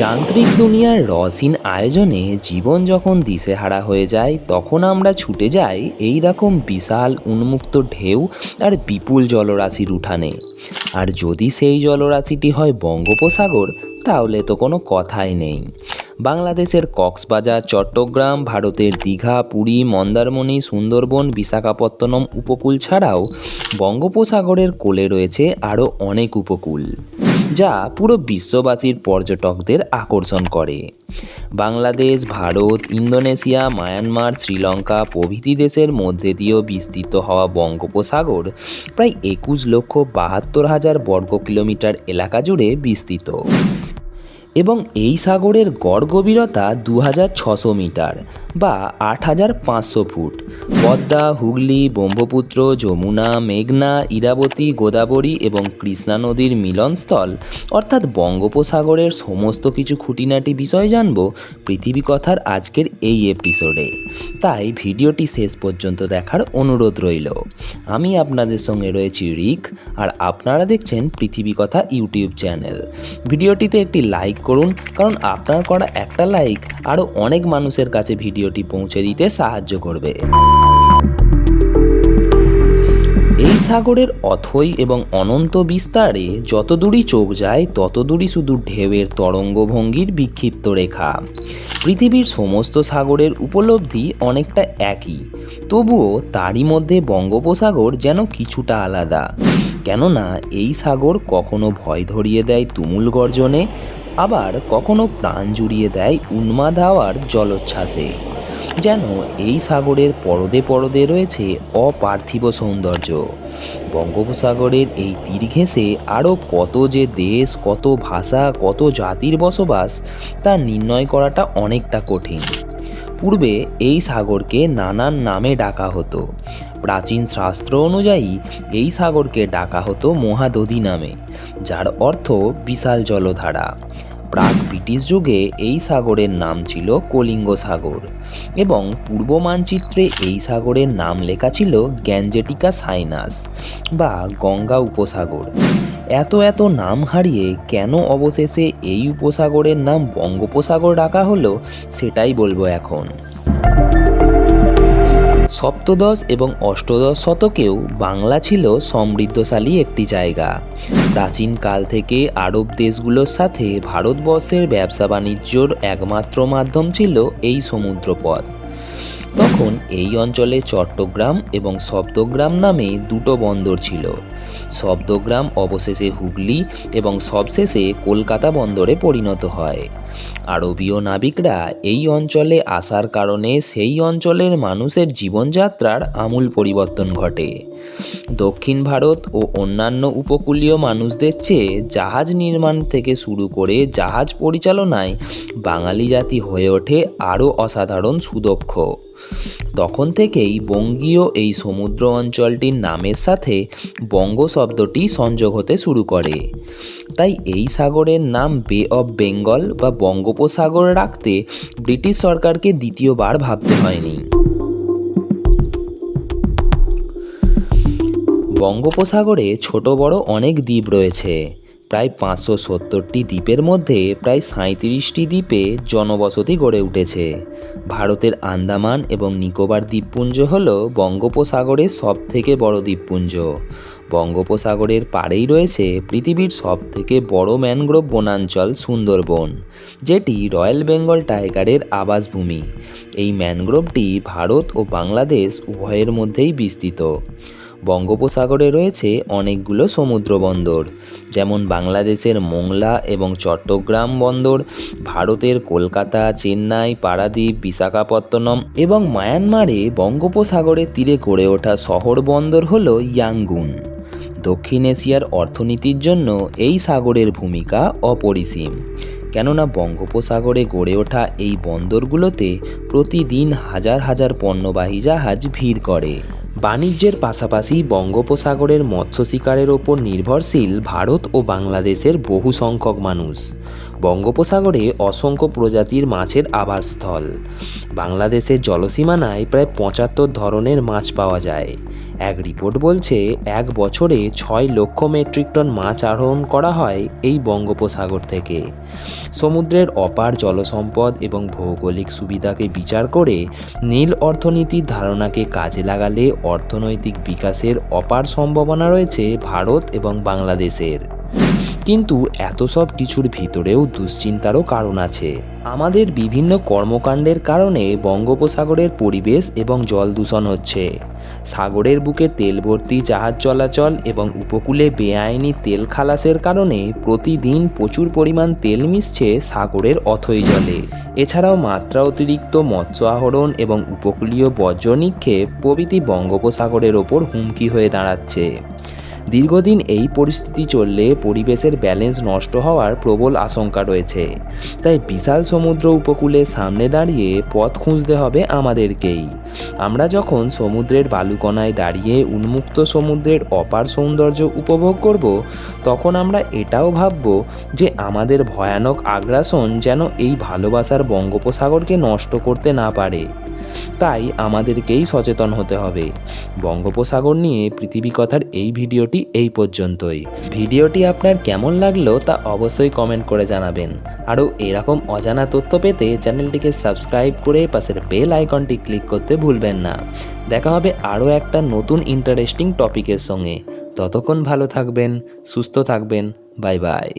যান্ত্রিক দুনিয়ার রসিন আয়োজনে জীবন যখন দিশেহারা হয়ে যায়, তখন আমরা ছুটে যাই এই রকম বিশাল উন্মুক্ত ঢেউ আর বিপুল জলরাশির উঠানে। আর যদি সেই জলরাশিটি হয় বঙ্গোপসাগর, তাহলে তো কোনো কথাই নেই। বাংলাদেশের কক্সবাজার, চট্টগ্রাম, ভারতের দীঘা, পুরী, মন্দারমণি, সুন্দরবন, বিশাখাপত্তনম উপকূল ছাড়াও বঙ্গোপসাগরের কোলে রয়েছে আরও অনেক উপকূল। যা পুরো বিশ্ববাসীর পর্যটকদের আকর্ষণ করে। বাংলাদেশ, ভারত, ইন্দোনেশিয়া, মায়ানমার, শ্রীলঙ্কা প্রভৃতি দেশের মধ্যে দিয়েও বিস্তৃত হওয়া বঙ্গোপসাগর প্রায় একুশ লক্ষ বাহাত্তর হাজার বর্গ কিলোমিটার এলাকা জুড়ে বিস্তৃত। এবং এই সাগরের গড় গভীরতা দু মিটার বা আট হাজার পাঁচশো ফুট। পদ্মা, হুগলি, ব্রহ্মপুত্র, যমুনা, মেঘনা, ইরাবতী, গোদাবরী এবং কৃষ্ণা নদীর মিলনস্থল, অর্থাৎ বঙ্গোপসাগরের সমস্ত কিছু খুঁটিনাটি বিষয় জানব পৃথিবী কথার আজকের এই এপিসোডে তাই ভিডিওটি শেষ পর্যন্ত দেখার অনুরোধ রইল। আমি আপনাদের সঙ্গে রয়েছি রিক, আর আপনারা দেখছেন পৃথিবী কথা ইউটিউব চ্যানেল। ভিডিওটিতে একটি লাইক করুন, কারণ আপনার করা একটা লাইক আরও অনেক মানুষের কাছে ভিডিওটি পৌঁছে দিতে সাহায্য করবে। এই সাগরের অথই এবং অনন্ত বিস্তারে যত দূরই চোখ যায় তত দূরই শুধু ঢেউয়ের তরঙ্গভঙ্গির বিক্ষিপ্ত রেখা। পৃথিবীর সমস্ত সাগরের উপলব্ধি অনেকটা একই, তবুও তারই মধ্যে বঙ্গোপসাগর যেন কিছুটা আলাদা। কেননা, এই সাগর কখনো ভয় ধরিয়ে দেয় তুমুল গর্জনে আবার কখনো প্রাণ জুড়িয়ে দেয় উন্মাদ হাওয়ার জলোচ্ছ্বাসে। যেন এই সাগরের পরদে পরদে রয়েছে অপার্থিব সৌন্দর্য। বঙ্গোপসাগরের এই তীর ঘেঁষে আরও কত যে দেশ, কত ভাষা, কত জাতির বসবাস, তা নির্ণয় করাটা অনেকটা কঠিন। পূর্বে এই সাগরকে নানান নামে ডাকা হতো। প্রাচীন শাস্ত্র অনুযায়ী এই সাগরকে ডাকা হতো মহাদধি নামে, যার অর্থ বিশাল জলধারা। প্রাক ব্রিটিশ যুগে এই সাগরের নাম ছিল কলিঙ্গ সাগর এবং পূর্ব মানচিত্রে এই সাগরের নাম লেখা ছিল গ্যাঞ্জেটিকা সাইনাস বা গঙ্গা উপসাগর। এত এত নাম হারিয়ে কেন অবশেষে এই উপসাগরের নাম বঙ্গোপসাগর ডাকা হলো সেটাই বলব এখন। সপ্তদশ এবং অষ্টদশ শতকেও বাংলা ছিল সমৃদ্ধশালী একটি জায়গা। প্রাচীনকাল থেকে আরব দেশগুলোর সাথে ভারতবর্ষের ব্যবসা বাণিজ্যর একমাত্র মাধ্যম ছিল এই সমুদ্রপথ। তখন এই অঞ্চলে চট্টগ্রাম এবং শব্দগ্রাম নামে দুটো বন্দর ছিল। শব্দগ্রাম অবশেষে হুগলি এবং সবশেষে কলকাতা বন্দরে পরিণত হয়। আরবীয় নাবিকরা এই অঞ্চলে আসার কারণে সেই অঞ্চলের মানুষের জীবনযাত্রার আমূল পরিবর্তন ঘটে। দক্ষিণ ভারত ও অন্যান্য উপকূলীয় মানুষদের চেয়ে জাহাজ নির্মাণ থেকে শুরু করে জাহাজ পরিচালনায় বাঙালি জাতি হয়ে ওঠে আরও অসাধারণ সুদক্ষ। তখন থেকেই বঙ্গীয় এই সমুদ্র অঞ্চলটির নামের সাথে বঙ্গ শব্দটি সংযোগ হতে শুরু করে। তাই এই সাগরের নাম বে অফ বেঙ্গল বা বঙ্গোপসাগর রাখতে ব্রিটিশ সরকারকে দ্বিতীয়বার ভাবতে হয়নি। বঙ্গোপসাগরে ছোট বড় অনেক দ্বীপ রয়েছে। প্রায় পাঁচশো সত্তরটি দ্বীপের মধ্যে প্রায় সাঁত্রিশটি দ্বীপে জনবসতি গড়ে উঠেছে। ভারতের আন্দামান এবং নিকোবর দ্বীপপুঞ্জ হল বঙ্গোপসাগরের সবথেকে বড় দ্বীপপুঞ্জ। বঙ্গোপসাগরের পাড়েই রয়েছে পৃথিবীর সবথেকে বড় ম্যানগ্রোভ বনাঞ্চল সুন্দরবন, যেটি রয়্যাল বেঙ্গল টাইগারের আবাসভূমি। এই ম্যানগ্রোভটি ভারত ও বাংলাদেশ উভয়ের মধ্যেই বিস্তৃত। বঙ্গোপসাগরে রয়েছে অনেকগুলো সমুদ্র বন্দর যেমন বাংলাদেশের মোংলা এবং চট্টগ্রাম বন্দর, ভারতের কলকাতা, চেন্নাই, পারাদ্বীপ, বিশাখাপত্তনম এবং মায়ানমারে বঙ্গোপসাগরের তীরে গড়ে ওঠা শহর বন্দর হল ইয়াঙ্গুন। দক্ষিণ এশিয়ার অর্থনীতির জন্য এই সাগরের ভূমিকা অপরিসীম। কেননা বঙ্গোপসাগরে গড়ে ওঠা এই বন্দরগুলোতে প্রতিদিন হাজার হাজার পণ্যবাহী জাহাজ ভিড় করে। বাণিজ্যের পাশাপাশি বঙ্গোপসাগরের মৎস্য শিকারের ওপর নির্ভরশীল ভারত ও বাংলাদেশের বহু সংখ্যক মানুষ। বঙ্গোপসাগরে অসংখ্য প্রজাতির মাছের আবাসস্থল। বাংলাদেশের জলসীমানায় প্রায় পঁচাত্তর ধরনের মাছ পাওয়া যায়। এক রিপোর্ট বলছে, এক বছরে ছয় লক্ষ মেট্রিক টন মাছ আহরণ করা হয় এই বঙ্গোপসাগর থেকে। সমুদ্রের অপার জলসম্পদ এবং ভৌগোলিক সুবিধাকে বিচার করে নীল অর্থনীতির ধারণাকে কাজে লাগালে অর্থনৈতিক বিকাশের অপার সম্ভাবনা রয়েছে ভারত এবং বাংলাদেশের। কিন্তু এত সব কিছুর ভিতরেও দুশ্চিন্তারও কারণ আছে। আমাদের বিভিন্ন কর্মকাণ্ডের কারণে বঙ্গোপসাগরের পরিবেশ এবং জল দূষণ হচ্ছে। সাগরের বুকে তেল ভর্তি জাহাজ চলাচল এবং উপকূলে বেআইনি তেল খালাসের কারণে প্রতিদিন প্রচুর পরিমাণ তেল মিশছে সাগরের অথই জলে। এছাড়াও মাত্রা অতিরিক্ত মৎস্য আহরণ এবং উপকূলীয় বর্জ্য নিক্ষেপ প্রভৃতি বঙ্গোপসাগরের ওপর হুমকি হয়ে দাঁড়াচ্ছে। দীর্ঘদিন এই পরিস্থিতি চললে পরিবেশের ব্যালেন্স নষ্ট হওয়ার প্রবল আশঙ্কা রয়েছে। তাই বিশাল সমুদ্র উপকূলে সামনে দাঁড়িয়ে পথ খুঁজতে হবে আমাদেরকেই। আমরা যখন সমুদ্রের বালুকণায় দাঁড়িয়ে উন্মুক্ত সমুদ্রের অপার সৌন্দর্য উপভোগ করব, তখন আমরা এটাও ভাবব যে আমাদের ভয়ানক আগ্রাসন যেন এই ভালোবাসার বঙ্গোপসাগরকে নষ্ট করতে না পারে। তাই আমাদেরকেই সচেতন হতে হবে। বঙ্গোপসাগর নিয়ে পৃথিবী কথার এই ভিডিওটি এই পর্যন্তই। ভিডিওটি আপনার কেমন লাগল তা অবশ্যই কমেন্ট করে জানাবেন। আরও এরকম অজানা তথ্য পেতে চ্যানেলটিকে সাবস্ক্রাইব করে পাশের বেল আইকনটি ক্লিক করতে ভুলবেন না। দেখা হবে আরও একটা নতুন ইন্টারেস্টিং টপিকের সঙ্গে। ততক্ষণ ভালো থাকবেন, সুস্থ থাকবেন বাই বাই